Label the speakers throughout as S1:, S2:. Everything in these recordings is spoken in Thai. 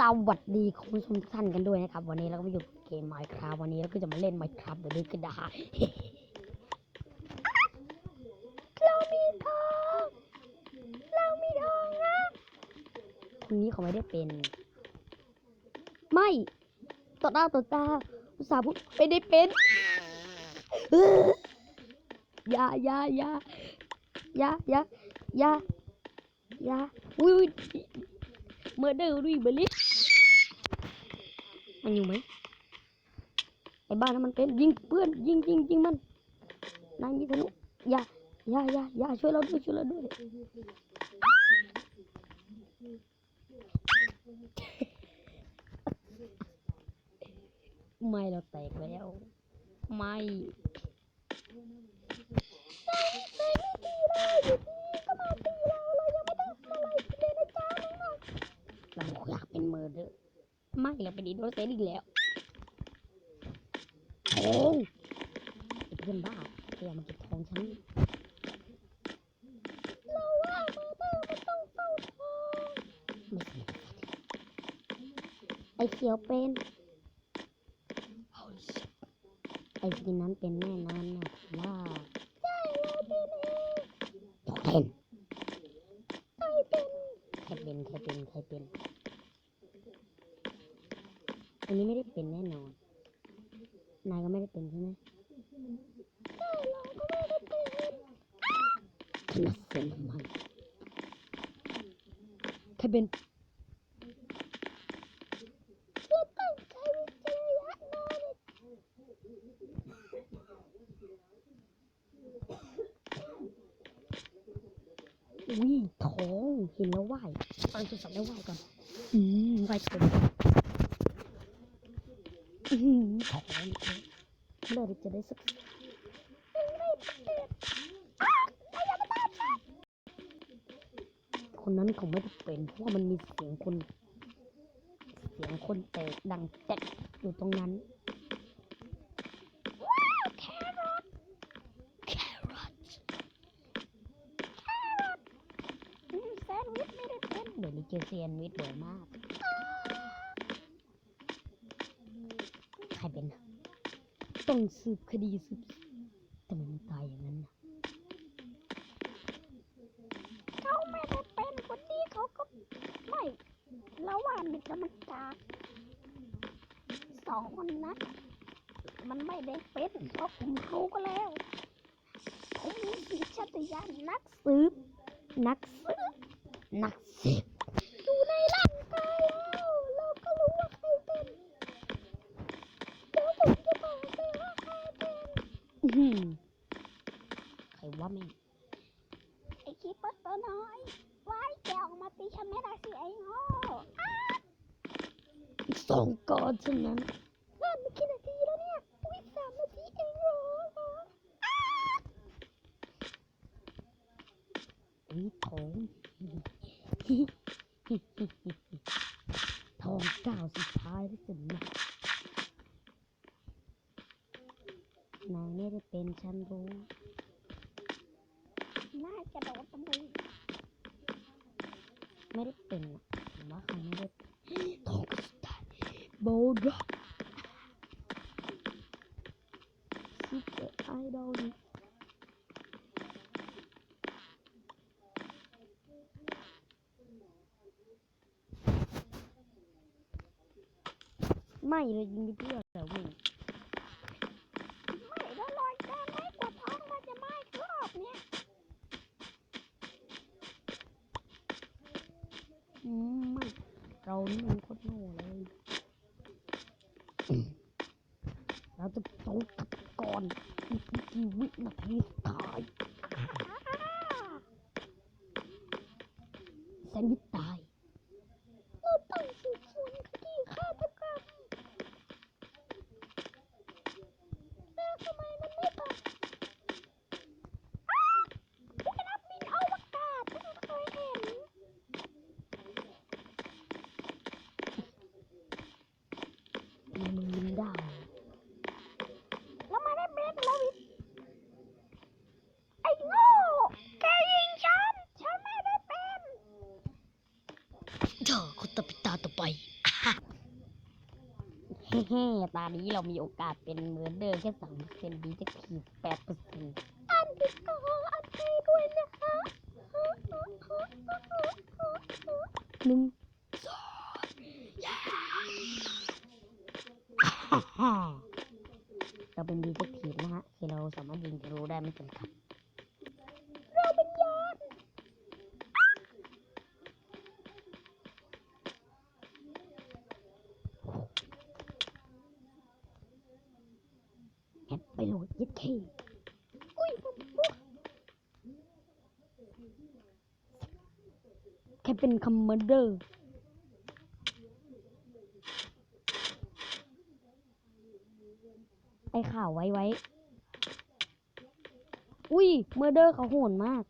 S1: สวัสดีคุณผู้ชมทุกท่านกันด้วยนะครับ วันนี้เราก็มาอยู่เกม Minecraft วันนี้เราก็จะมาเล่น Minecraft วันนี้ก็ได้เรามีทองเรามีทองนะคนนี้เขาไม่ได้เป็น ไม่ต่อหน้าต่อตาอุตส่าห์พูดไม่ได้เป็นอย่าอย่าอย่าอย่าอย่าอย่าอย่าอุ้ยเมอร์เดอร์ด้วยเบลลี่ มันอยู่ไหมไอ้บ้านนั้นมันเป็นยิงเพื่อนยิงยิงยิงมันนายยิงธนุอย่าอย่าอย่าอย่าช่วยเราด้วยช่วยเราด้วยไม่เราแตกแล้วไม่เราอยากเป็นเมอร์เดอร์ ไม่เราเป็นอินโนเซนต์อีกแล้วโอ้ยไอ้เพื่อนบ้าแกมาเก็บทองฉันเราว่าเมอร์เดอร์มันต้องเฝ้าทองไม่ใช่ไอ้เขียวเป็น Holy shit ไอ้ทีนั้นเป็นแน่นอนนะว่าใช่เราเป็นเองเป็นใครเป็นใครเป็นใครเป็นใครเป็น อันนี้ไม่ได้เป็นแน่นอน นายก็ไม่ได้เป็นใช่ไหมใช่เราก็ไม่ได้เป็นขนาดเป็นทำไมใครเป็นเราต้องใช้วิจารณญาณหน่อยอุ้ยทองเห็นแล้วไหวฟังโทรศัพท์แล้วไหวก่อน อืมไหวเต็มอืมทองทอง เมื่อไรจะได้สักคนนั้นเขาไม่ได้เป็นเพราะว่ามันมีเสียงคน เสียงคนเตะดังแจ๊กอยู่ตรงนั้นเดี๋ยวนี้เจอแซนด์วิชบ่อยมาก ใครเป็นน่ะ ต้องสืบคดีสืบทำไมมันตายอย่างนั้นนะเขาไม่ได้เป็นคนนี้เขาก็ไม่แล้วว่ามันจะมันกากสองคนนั้นมันไม่ได้เป็นเพราะผมรู้ก็แล้วผมมีสัญชาตญาณนักสืบนักสืบนักสืบอยู่ในร่างกายแล้ว เราก็รู้ว่าใครเป็น เดี๋ยวผมจะบอกไปว่าใครเป็น อื้อหือใครว่าแม่งไอ้คีเปอร์ตัวน้อยไว้แกออกมาตีฉันไม่ได้สิไอ้โง่สองก้อนเท่านั้นนั่นไม่กี่นาทีแล้วเนี่ยวิสามนาทีเองเหรออ้าอุ้ยทอง ทองเก้าวสุดท้ายที่สุดนะนายไม่ได้เป็นฉันรู้ น่าจะโดนตำรวจไม่ได้เป็นอะผมว่าเขาไม่ได้เป็นทองสุดท้ายโบด็อกซุปเปอร์ไอดอล ไม่เลยยิงไปเพื่อแต่วิ่งไม่แล้วลอยแกไม่กว่าท้องมันจะไหม้รอบเนี้ยอืมไม่เรานี่มันโคตรโง่เลยเราจะต้องกับก่อนอีกไม่กี่วินาทีสุดท้ายแซนวิชตาย เราต้องสืบสวนคดีฆาตกรรม แล้วทำไมมันไม่ตอบอ้าพวกนักบินอวกาศเพิ่งเคยเห็น มันมึงยิงได้ แล้วมาได้เบสแล้ววิไอ้โง่ แกยิงฉัน ฉันไม่ได้เป็นเธอคุณตาปิตาต่อไปอะ เฮ้ๆ ตอนนี้เรามีโอกาสเป็นเมอร์เดอร์แค่สองเปอร์เซ็นต์ดีจะขีดแปดเปอร์เซ็นต์
S2: อันที่ก็อันนี้ด้วยนะคะ
S1: หนึ่งเราเป็นดีเทคทีฟนะฮะคือเราสามารถยิงทะลุได้ไม่จำกัด
S2: เราเป็นยอด
S1: แอ ปไปโหลดยึดเค
S2: อุ้ย
S1: แค่เป็นคอมเมอร์เดอร์ไอข่าวไว้ไว้ อุ้ยเมอร์เดอร์เขาโหดมาก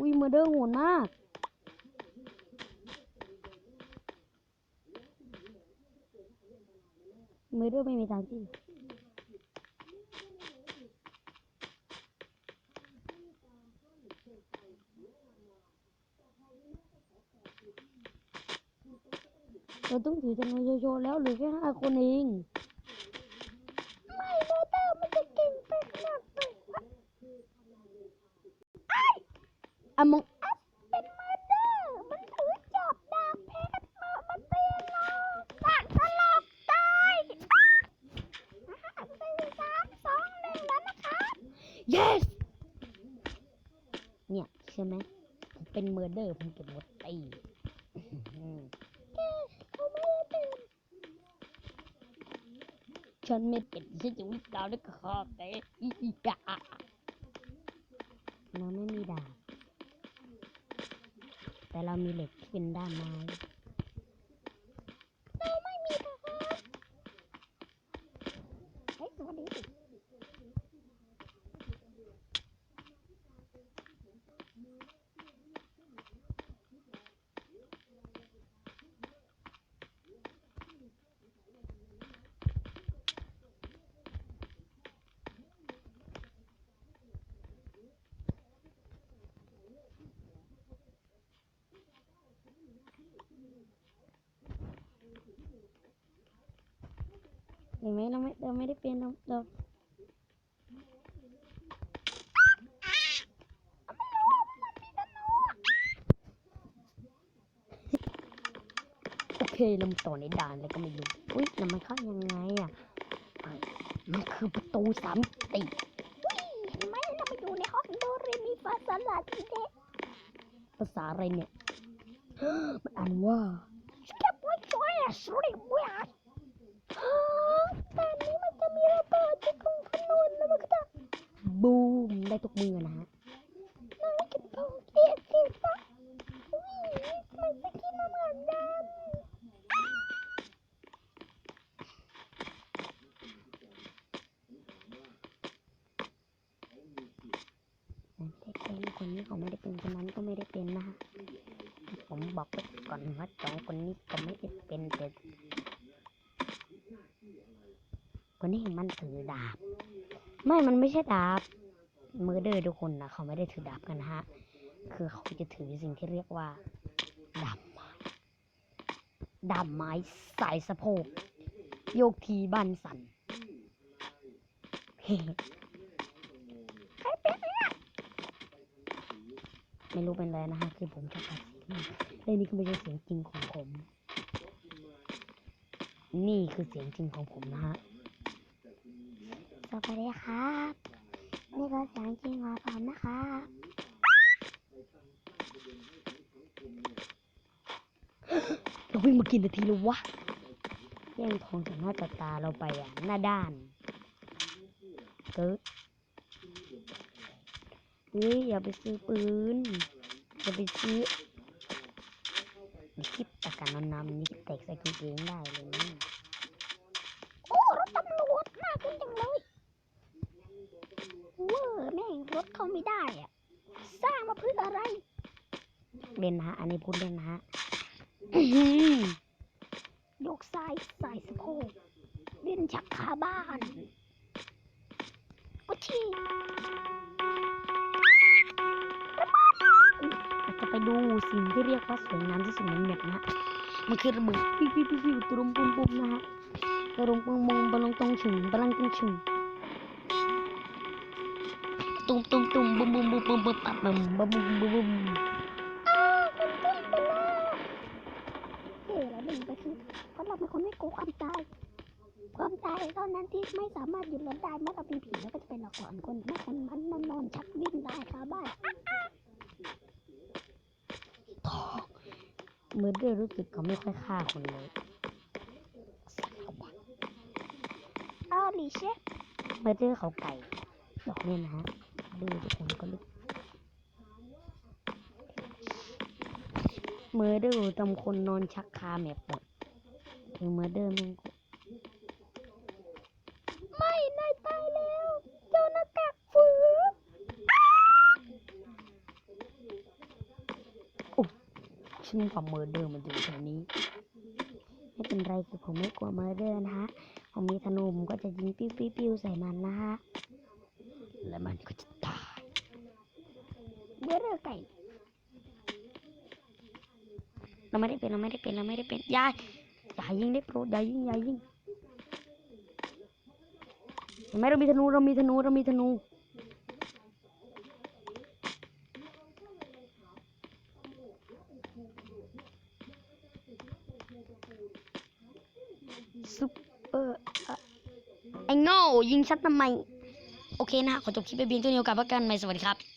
S1: อุ้ยเมอร์เดอร์โหดมาก เมอร์เดอร์ไม่มีทางที่เราต้องถือจำนวนโยๆแล้วหรือแค่ห้าคนเอง
S2: ไม่โมเตอร์มันจะเก่งไปขนาดไหนวะ
S1: อะมอง
S2: อัสเป็นมอเตอร์ มันถือจอบดาบเพชรมามาเตียนเราสักสลบตายห้าสี่สามสองหนึ่งแล้วนะคะ
S1: yes เนี่ยใช่ไหมผม เป็นเมอร์เดอร์ผมเก็บหมดตีอืม
S2: เขาไม่ได้ตื่น
S1: ฉันไม่เป็นฉันจะวิ่งดาวด้วยคอเตะอีกะเราไม่มีดาบแต่เรามีเหล็กที่เป็นด้ามไม้
S2: เราไม่มีทหารเฮ้ยสวัสดีสิ
S1: เห็นไหมเราไม่เราไม่ได้เป็นเราเราโอเคเราต่อในด่านแล้วก็ไม่รู้อุ้ยแล้วมันเข้ายังไงอะอะมันคือประตูสามติ
S2: เห็นไหมเราไปอยู่ในห้องโดเรมีฟาซาลาทีเด็ก
S1: ภาษาอะไรเนี่ยมันอ่านว่า
S2: สเก็บไว้ บูม
S1: ได้ทุกมือนะฮะ
S2: นั่งกินของเกียดเกียดปะอุ้ยมันจะกินมาเหมือนกัน
S1: ไม่ได้เป็นคนนี้เขาไม่ได้เป็นคนนั้นก็ไม่ได้เป็นนะฮะผมบอกไว้ก่อนว่าสองคนนี้ก็ไม่ได้เป็นแต่คนนี้มันถือดาบ ไม่ มันไม่ใช่ดาบ เดอร์ทุกคนนะเขาไม่ได้ถือดาบกันฮะ คือเขาจะถือสิ่งที่เรียกว่าดาบไม้ดาบไม้สายสะโพกโยกทีบันสัน
S2: ใครเป็นเนี่ย
S1: ไม่รู้เป็นอะไรนะฮะคือผมชอบตัดเสียงมากเรื่องนี้ก็ไม่ใช่เสียงจริงของผม นี่คือเสียงจริงของผมนะฮะ
S2: สวัสดีครับ นี่ก็เสียงจริงของผมนะครับ
S1: เราวิ่งมากินนาทีแล้ววะแย่งทองจากหน้าตาตาเราไปอะ หน้าด้านเกิดเฮ้ยอย่าไปซื้อปืน อย่าไปซื้อมีคลิปตะการนำๆนี่แตกใส่กางเกงได้เลยนะ
S2: โอ้รถตำรวจน่าขึ้นจังเลย เวอร์แม่งรถเข้าไม่ได้อะสร้างมาเพื่ออะไร
S1: เล่นนะฮะ อันนี้พูดเล่นนะฮะอื้อหือ
S2: ยกซ้ายสายสะโพกเล่นชักคาบ้านกุชี่
S1: เราจะไปดูสิ่งที่เรียกว่าสวยงามที่สุดในแมปนะมันคือระเบิดปิ้วปิ้วปิ้วปิ้วตุรุมปุมปุมนะฮะกระรุมปุมมุมบอลลงตรงฉึงบอลลังตรงฉึง ตุ้มตุ้มตุ้มบุมบุมบุมบุมบุมปับบุมบุมบุมบุมบุม
S2: อ้าวคุณตุ้ยไปแล้วเฮ้เราดึงไปคือเพราะเราเป็นคนไม่กลัวความตาย ความตายเท่านั้นที่ไม่สามารถหยุดเราได้เมื่อเราเป็นผีแล้วก็จะเป็นละครคนไม่คนมันนอนนอนชักวิ่งได้คาบ้าน
S1: เมื่อเดือรู้สึกเขาไม่ค่อยฆ่าคนเลย
S2: อ้าวลีเชฟ
S1: เมื่อเดือเขาไก่ดอกเล่นนะฮะ ดูทุกคนก็รู้เมื่อเดือจำคนนอนชักคาแมปหมดถึงเมื่อเดือแม่งก็
S2: ไม่ นายตายแล้ว เจ้าหน้ากากฝืน
S1: ฉันกับเมอร์เดอร์มันอยู่ตรงนี้ ไม่เป็นไรคือผมไม่กลัวเมอร์เดอร์นะฮะ ผมมีธนูผมก็จะยิงปิ้วปิ้วปิ้วใส่มันนะฮะ และมันก็จะตาย
S2: เบื่อเรือไก่
S1: เราไม่ได้เป็นเราไม่ได้เป็นเราไม่ได้เป็นยาอย่ายยิงได้โปรยายยิงยายยิงเห็นไหมเรามีธนูเรามีธนูเรามีธนูซุปเปอร์ไอ้โง่ยิงฉันทำไม เคนะขอจบคลิปไปเพียงเท่านี้โอกาสพบกันใหม่สวัสดีครับ